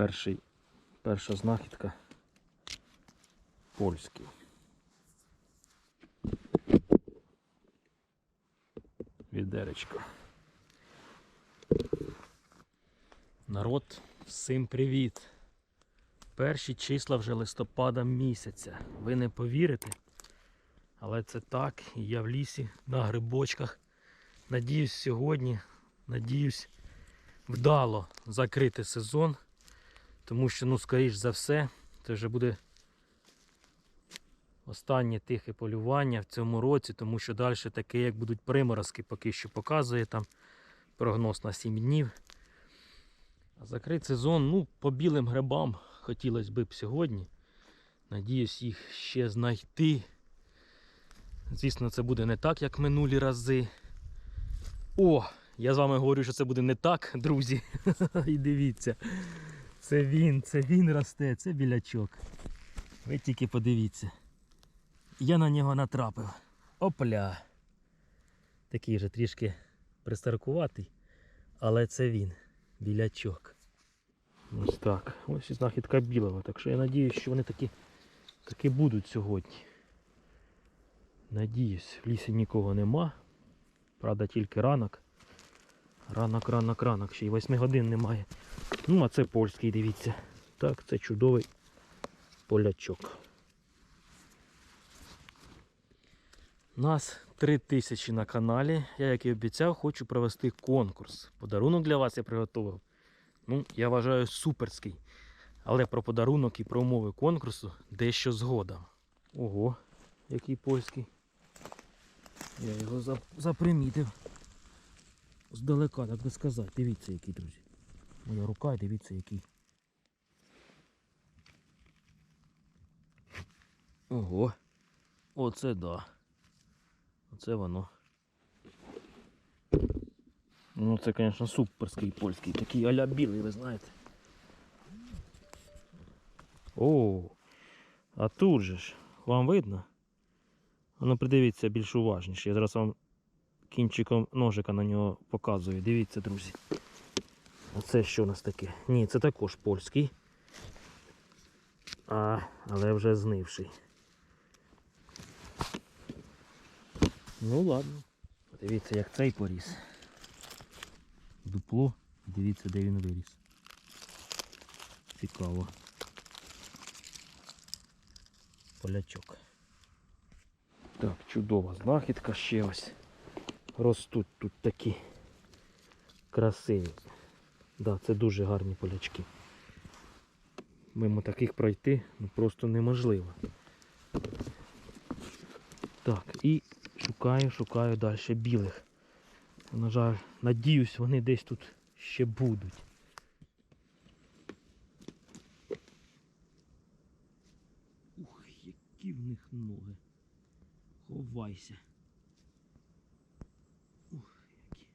Перший, перша знахідка польський. Відеречко. Народ, всім привіт! Перші числа вже листопада місяця. Ви не повірите, але це так. Я в лісі на грибочках. Надіюсь, сьогодні, надіюсь, вдало закрити сезон. Тому що, ну, скоріш за все, це вже буде останнє тихе полювання в цьому році, тому що далі таке, як будуть приморозки, поки що показує там прогноз на 7 днів. А закрити сезон, ну, по білим грибам хотілося б сьогодні. Надіюсь, їх ще знайти. Звісно, це буде не так, як минулі рази. О! Я з вами говорю, що це буде не так, друзі. І дивіться. Це він, це він росте, це білячок. Ви тільки подивіться. Я на нього натрапив. Опля. Такий же трішки пристаркуватий, але це він, білячок. Ось так. Ось і знахідка білого. Так що я надіюсь, що вони такі, таки будуть сьогодні. Надіюсь, в лісі нікого нема. Правда, тільки ранок. Ранок, ранок, ранок. Ще й 8 годин немає. Ну, а це польський, дивіться. Так, це чудовий полячок. Нас 3000 на каналі. Я, як і обіцяв, хочу провести конкурс. Подарунок для вас я приготував. Ну, я вважаю суперський. Але про подарунок і про умови конкурсу дещо згодом. Ого, який польський. Я його зап- запримітив. Здалека, так би сказати. Дивіться, який, друзі. Моя рука, і дивіться, який. Ого. Оце да. Оце воно. Ну це, звісно, суперський польський. Такий аля білий, ви знаєте. О, а тут же ж. Вам видно? А Ну придивіться більш уважніше. Я зараз вам кінчиком ножика на нього показую. Дивіться, друзі. А це що у нас таке? Ні, це також польський. А, але вже знивший. Ну ладно. Дивіться, як цей поріс. Дупло. Дивіться, де він виріс. Цікаво. Полячок. Так, чудова знахідка ще ось. Ростуть тут такі красиві. Да, це дуже гарні полячки. Мимо таких пройти ну, просто неможливо. Так, і шукаю, шукаю далі білих. На жаль, надіюсь, вони десь тут ще будуть. Ух, які в них ноги. Ховайся. Ух, які.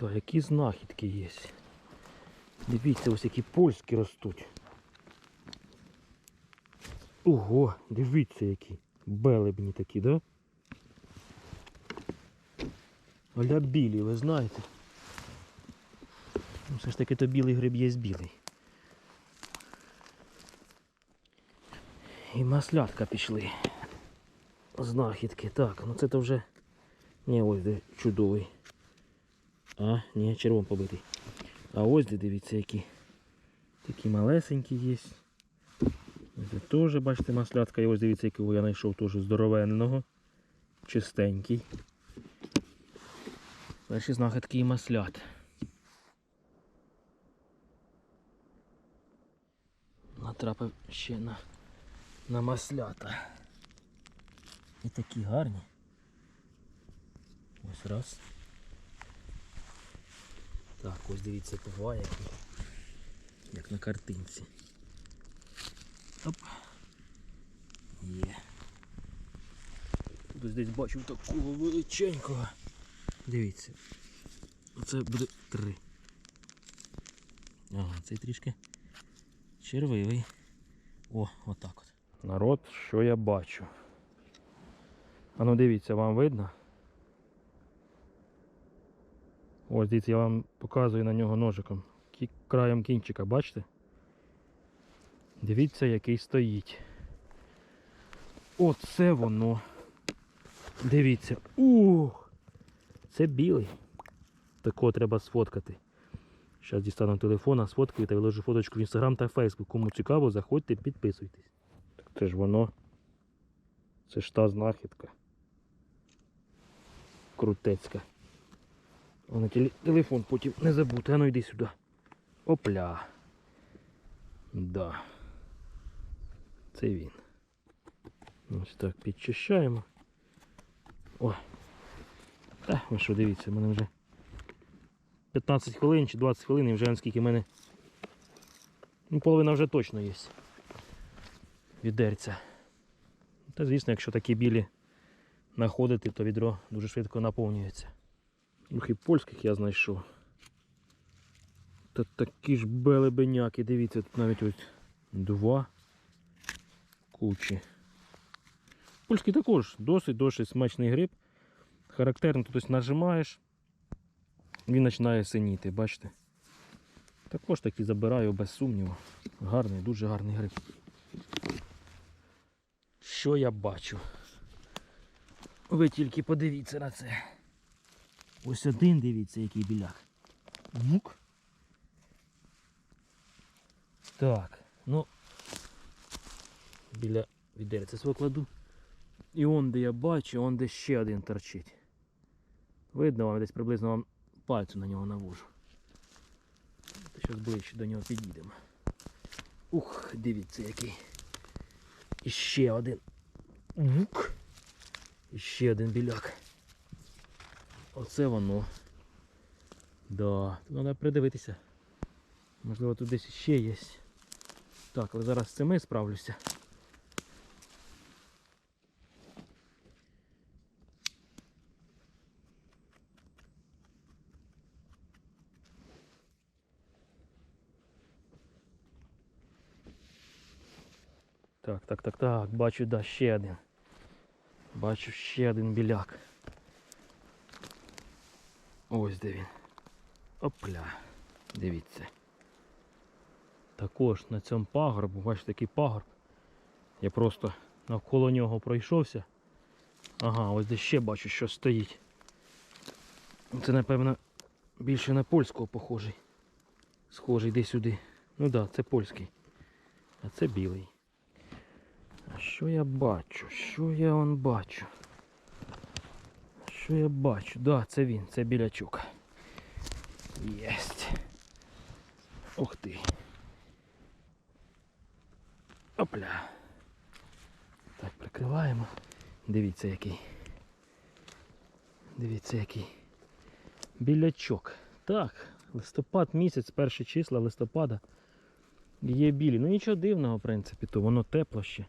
Да, які знахідки є. Дивіться, ось які польські ростуть. Ого, дивіться які. Белебні такі, да? Оля білі, ви знаєте. Ну, все ж таки то білий гриб є білий. І маслятка пішли. Знахідки. Так, ну це то вже... Ні, ось де чудовий. А, ні, червон побитий. А ось де дивіться які. Такі малесенькі є. Де теж, бачите, маслятка. І ось дивіться, якого я знайшов теж здоровенного. Чистенький. Перші знахідки і маслят. Натрапив ще на, на маслята. І такі гарні. Ось раз. Так, ось дивіться кова який. Як на картинці. Оп. Є. Тут десь бачив такого величенького. Дивіться. Оце буде три. Ага, цей трішки червивий. О, отак от. Народ, що я бачу. А ну дивіться, вам видно? Ось дивіться, я вам показую на нього ножиком. краєм кінчика, бачите? Дивіться, який стоїть. Оце воно. Дивіться. Ух! Це білий. Такого треба сфоткати. Зараз дістану телефона, сфоткаю та виложу фоточку в інстаграм та фейсбук. Кому цікаво, заходьте, підписуйтесь. Так це ж воно. Це ж та знахідка. Крутецька. О, телефон потім не забудьте, а ну йди сюди. Опля. Да. Це він. Ось так підчищаємо. О. Та, ви що дивіться, в мене вже 15 хвилин чи 20 хвилин і вже наскільки в мене. Ну, половина вже точно є. Відерця. Та звісно, якщо такі білі знаходити, то відро дуже швидко наповнюється. Ух, і польських я знайшов. Та такі ж белебеняки, дивіться, тут навіть ось два кучі. Польський також досить досить смачний гриб. Характерно, тут ось нажимаєш, він починає синіти, бачите? Також такі забираю без сумніву. Гарний, дуже гарний гриб. Що я бачу? Ви тільки подивіться на це. Ось один дивіться, який біляк. Мук. Так, ну біля відерця свого кладу. І он де я бачу, он де ще один торчить. Видно вам десь приблизно вам пальцю на нього навожу. Зараз ближче до нього підійдемо. Ух, дивіться який. І ще один. Мук. І ще один біляк. Оце воно. Да, тут треба придивитися. Можливо тут десь ще є. Так, але зараз з цим і справлюся. Так, так, так, так, бачу, да, ще один. Бачу ще один біляк. Ось де він. Опля. Дивіться. Також на цьому пагорбу, бачите, такий пагорб. Я просто навколо нього пройшовся. Ага, ось де ще бачу, що стоїть. Це, напевно, більше на польського похожий. Схожий десь сюди. Ну так, да, це польський. А це білий. А що я бачу? Що я он бачу? Що я бачу? Да, це він, це білячок. Єсть. Ух ти. Опля. Так, прикриваємо. Дивіться який. Дивіться який. Білячок. Так, листопад місяць, перші числа листопада. Є білі. Ну нічого дивного, в принципі, то воно тепло ще.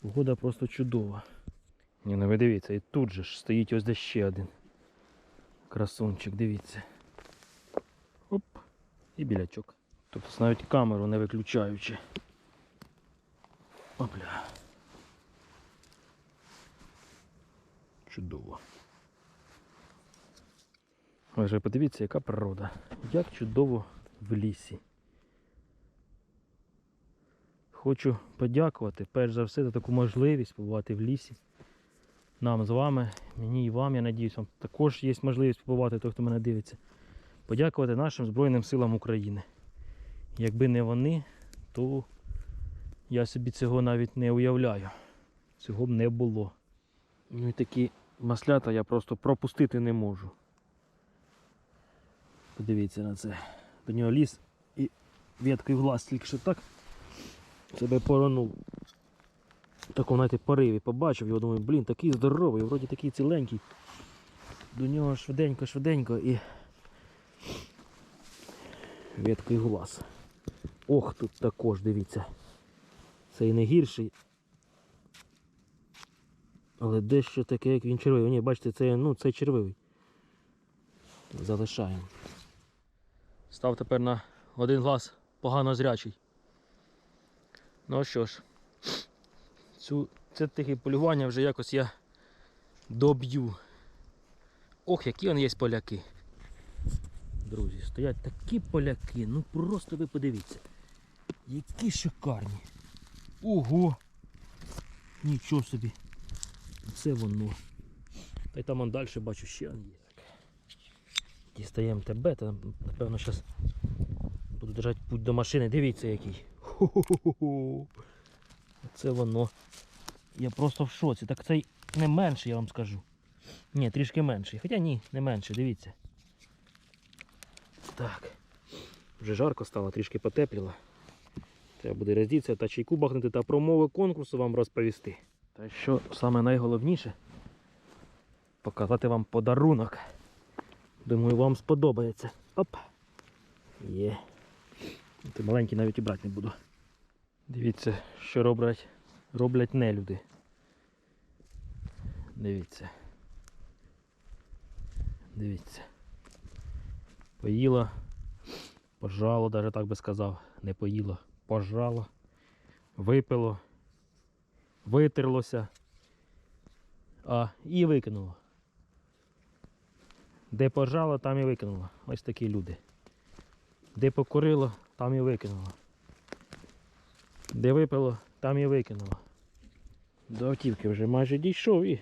Погода просто чудова. Ні, ну ви дивіться, і тут же ж стоїть ось де ще один. Красунчик, дивіться. Оп. І білячок. Тобто навіть камеру не виключаючи. Опля. Чудово. Ж подивіться, яка природа. Як чудово в лісі. Хочу подякувати перш за все за таку можливість побувати в лісі. Нам з вами, мені і вам, я надіюсь, вам також є можливість побувати, той, хто мене дивиться. Подякувати нашим Збройним силам України. Якби не вони, то я собі цього навіть не уявляю. Цього б не було. Ну і такі маслята я просто пропустити не можу. Подивіться на це. До нього ліс і веткою в глаз тільки що так себе поранув. Такому знаєте, пориві побачив його, думаю, блін, такий здоровий, вроді такий ціленький. До нього швиденько, швиденько і веткою глаз. Ох, тут також, дивіться. Цей не гірший. Але дещо таке, як він червивий. Ні, бачите, це, ну, це червивий. Залишаємо. Став тепер на один глаз погано зрячий. Ну що ж, цю, це тихе полювання вже якось я доб'ю. Ох, які вони є поляки. друзі, стоять такі поляки, ну просто ви подивіться. Які шикарні. Ого! Нічого собі. Це воно. Та й там он далі бачу ще є. Дістаємо тебе, та напевно зараз буду держати путь до машини. Дивіться який. Хо-хо-хо-хо. Це воно. Я просто в шоці. Так цей не менший, я вам скажу. Ні, трішки менший. Хоча ні, не менший, дивіться. Так. Вже жарко стало, трішки потепліло. Треба буде роздітися та чайку бахнути та про умови конкурсу вам розповісти. Та що саме найголовніше показати вам подарунок. Думаю, вам сподобається. Оп. Є. Ти маленький навіть і брати не буду. Дивіться, що роблять, роблять нелюди. Дивіться. Дивіться. Поїло. Пожало, навіть так би сказав. Не поїло. Пожало. Випило. Витерлося. А, і викинуло. Де пожало, там і викинуло. Ось такі люди. Де покурило, там і викинуло. Де випило, там і викинуло. До автівки вже майже дійшов і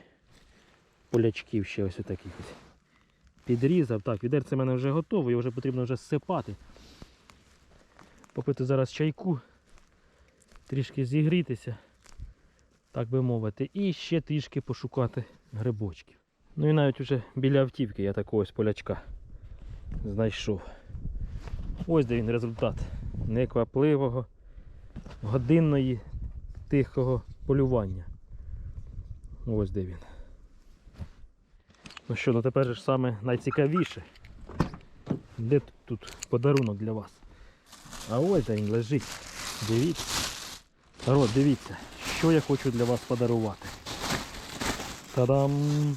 полячків ще ось ось. Підрізав. Так, відерце в мене вже готове, його вже потрібно вже зсипати. Попити зараз чайку, трішки зігрітися, так би мовити, і ще трішки пошукати грибочків. Ну і навіть вже біля автівки я такого ось полячка знайшов. Ось де він результат неквапливого, годинної тихого полювання. Ось де він. Ну що, ну тепер ж саме найцікавіше. Де тут, подарунок для вас? А ось де він лежить. Дивіться. Народ, дивіться, що я хочу для вас подарувати. Та-дам!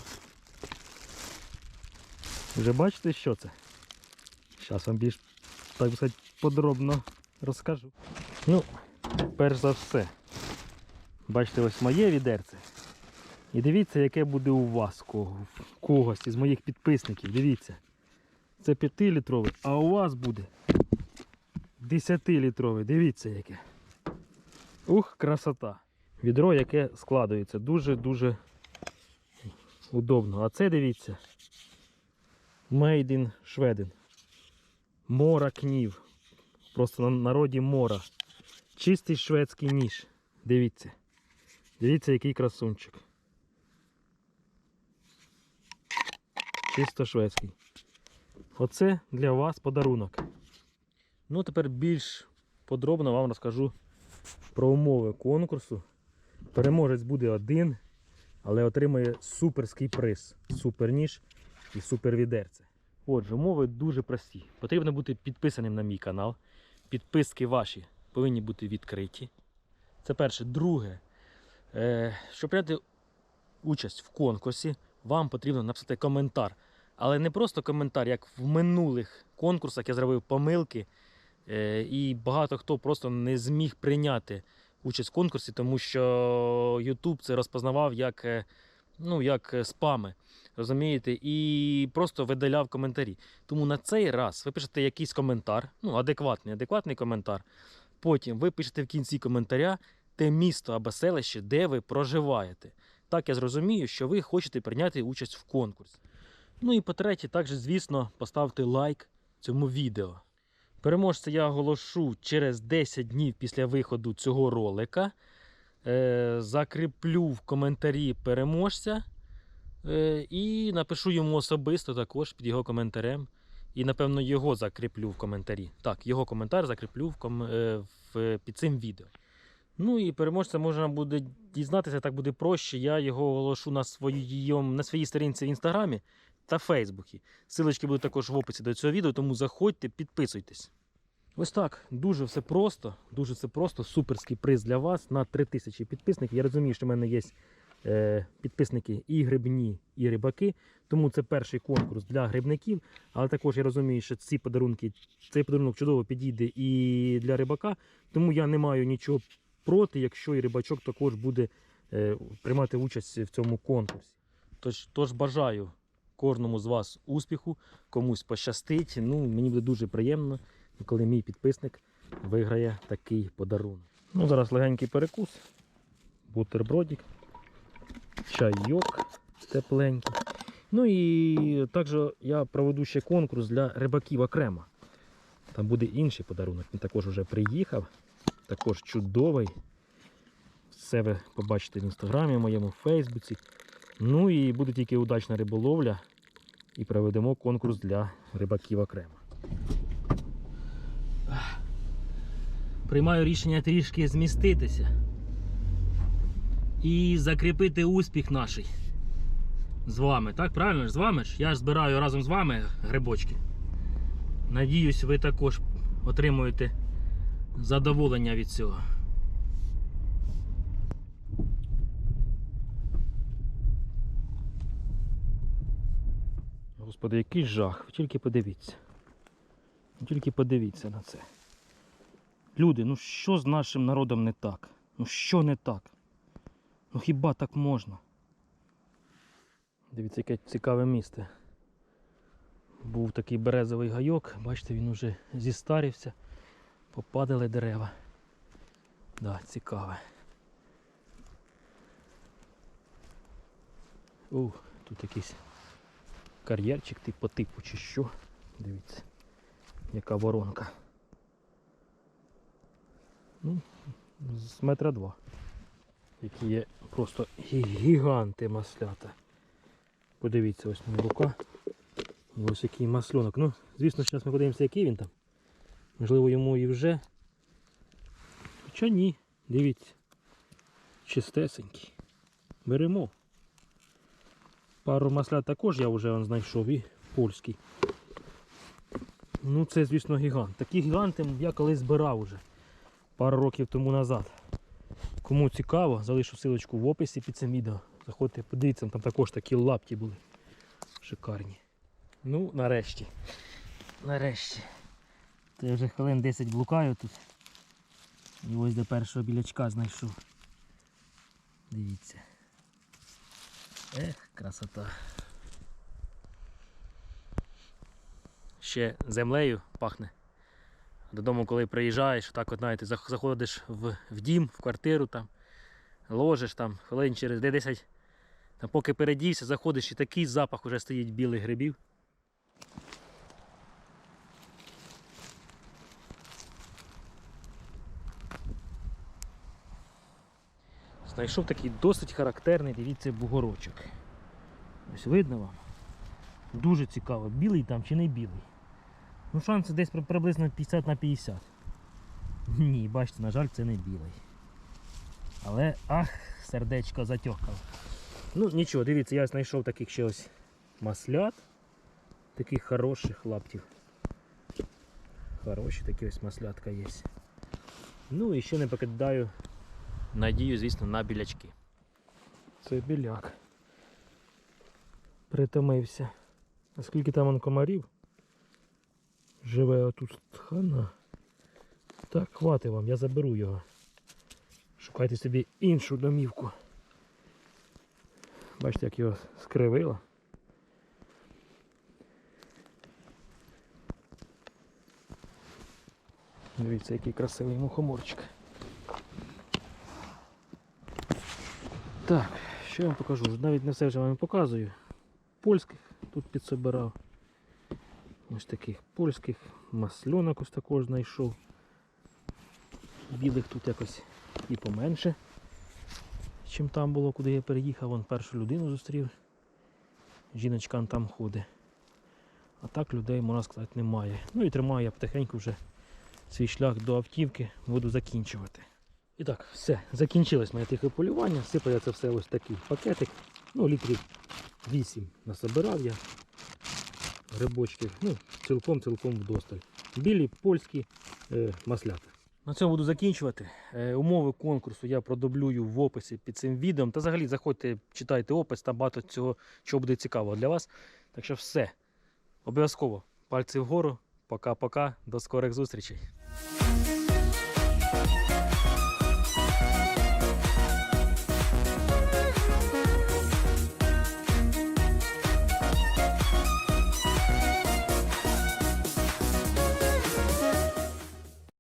Вже бачите, що це? Зараз вам більш, так би сказати, подробно розкажу. Ну, перш за все, бачите, ось моє відерце. І дивіться, яке буде у вас когось із моїх підписників. Дивіться. Це 5-літровий, а у вас буде 10-літровий. Дивіться яке. Ух, красота. Відро, яке складується дуже-дуже удобно. А це дивіться. Made in Schweden. Мора кнів. Просто на народі мора. Чистий шведський ніж. Дивіться. Дивіться, який красунчик. Чисто шведський. Оце для вас подарунок. Ну, тепер більш подробно вам розкажу про умови конкурсу. Переможець буде один, але отримає суперський приз. Суперніж і супервідерце. Отже, умови дуже прості. Потрібно бути підписаним на мій канал. Підписки ваші повинні бути відкриті. Це перше. Друге, е, щоб прийняти участь в конкурсі, вам потрібно написати коментар. Але не просто коментар, як в минулих конкурсах я зробив помилки, е, і багато хто просто не зміг прийняти участь в конкурсі, тому що YouTube це розпознавав як, е, ну, як спами. Розумієте, і просто видаляв коментарі. Тому на цей раз ви пишете якийсь коментар, ну, адекватний, адекватний коментар. Потім ви пишете в кінці коментаря те місто або селище, де ви проживаєте. Так я зрозумію, що ви хочете прийняти участь в конкурсі. Ну і по-третє, також, звісно, поставте лайк цьому відео. Переможця я оголошу через 10 днів після виходу цього ролика. Е, закріплю в коментарі переможця е, і напишу йому особисто також під його коментарем. І, напевно, його закріплю в коментарі. Так, його коментар закріплю в ком... е, в... під цим відео. Ну і переможця можна буде дізнатися, так буде проще. Я його оголошу на, своїй, на своїй сторінці в інстаграмі та Фейсбуці. Силочки будуть також в описі до цього відео, тому заходьте, підписуйтесь. Ось так, дуже все просто, дуже все просто. Суперський приз для вас на 3000 підписників. Я розумію, що в мене є підписники і грибні, і рибаки. Тому це перший конкурс для грибників. Але також я розумію, що ці подарунки, цей подарунок чудово підійде і для рибака. Тому я не маю нічого проти, якщо і рибачок також буде е, приймати участь в цьому конкурсі. Тож, тож бажаю кожному з вас успіху, комусь пощастить. Ну, мені буде дуже приємно, коли мій підписник виграє такий подарунок. Ну, зараз легенький перекус, бутербродик, чайок тепленький. Ну і також я проведу ще конкурс для рибаків окремо. Там буде інший подарунок. Він також вже приїхав. Також чудовий. Все ви побачите в інстаграмі, моєму в Фейсбуці. Ну і буде тільки удачна риболовля. І проведемо конкурс для рибаків окремо. Приймаю рішення трішки зміститися. І закріпити успіх наш. З вами, так? Правильно? З вами ж? Я ж збираю разом з вами грибочки. Надіюсь, ви також отримуєте задоволення від цього. Господи, який жах. Ви тільки подивіться. Тільки подивіться на це. Люди, ну що з нашим народом не так? Ну що не так? Ну хіба так можна? Дивіться, яке цікаве місце. Був такий березовий гайок, бачите, він уже зістарився, попадали дерева. Да, цікаве. Ух, тут якийсь кар'єрчик тип по типу чи що. Дивіться, яка воронка. Ну, з метра два. Які є просто гіганти маслята. Подивіться, ось моя рука. Ось який масльонок. Ну, звісно, зараз ми подивимося, який він там. Можливо, йому і вже. Хоча ні, дивіться. Чистесенький. Беремо. Пару маслят також я вже он, знайшов і польський. Ну це, звісно, гігант. Такі гіганти я колись збирав уже пару років тому назад. Кому цікаво, залишу силочку в описі під цим відео. Заходьте, подивіться, там також такі лапті були. Шикарні. Ну, нарешті. Нарешті. Я вже хвилин 10 блукаю тут. І ось до першого білячка знайшов. Дивіться. Ех, красота. Ще землею пахне. Додому, коли приїжджаєш, так от знаєте, заходиш в, в дім, в квартиру там, ложиш там хвилин через 10, там, поки передівся, заходиш і такий запах уже стоїть білих грибів. Знайшов такий досить характерний, дивіться, бугорочок. Ось видно вам? Дуже цікаво, білий там чи не білий. Ну, шанси десь приблизно 50 на 50. Ні, бачите, на жаль, це не білий. Але ах, сердечко затьохало. Ну нічого, дивіться, я знайшов таких ще ось маслят. Таких хороших лаптів. Хороші такі ось маслятка є. Ну і ще не покидаю надію, звісно, на білячки. Це біляк. Притомився. А скільки там он комарів? Живе отут хана. Так, хватить вам, я заберу його. Шукайте собі іншу домівку. Бачите, як його скривило. Дивіться, який красивий мухоморчик. Так, що я вам покажу? Навіть не все вже вам показую. Польських тут підсобирав. Ось таких польських, масльонок ось також знайшов. Білих тут якось і поменше, чим там було, куди я переїхав. Вон першу людину зустрів. Жіночка там ходить. А так людей, можна сказати, немає. Ну і тримаю я потихеньку вже свій шлях до автівки, буду закінчувати. І так, все, закінчилось моє тихе полювання. Сипаю я це все ось такий пакетик. Ну, літрів 8 насобирав я грибочків. Ну, цілком-цілком вдосталь. Білі, польські е, маслята. На цьому буду закінчувати. Е, умови конкурсу я продублюю в описі під цим відео. Та взагалі заходьте, читайте опис, там багато цього, чого буде цікаво для вас. Так що все. Обов'язково. Пальці вгору. Пока-пока. До скорих зустрічей.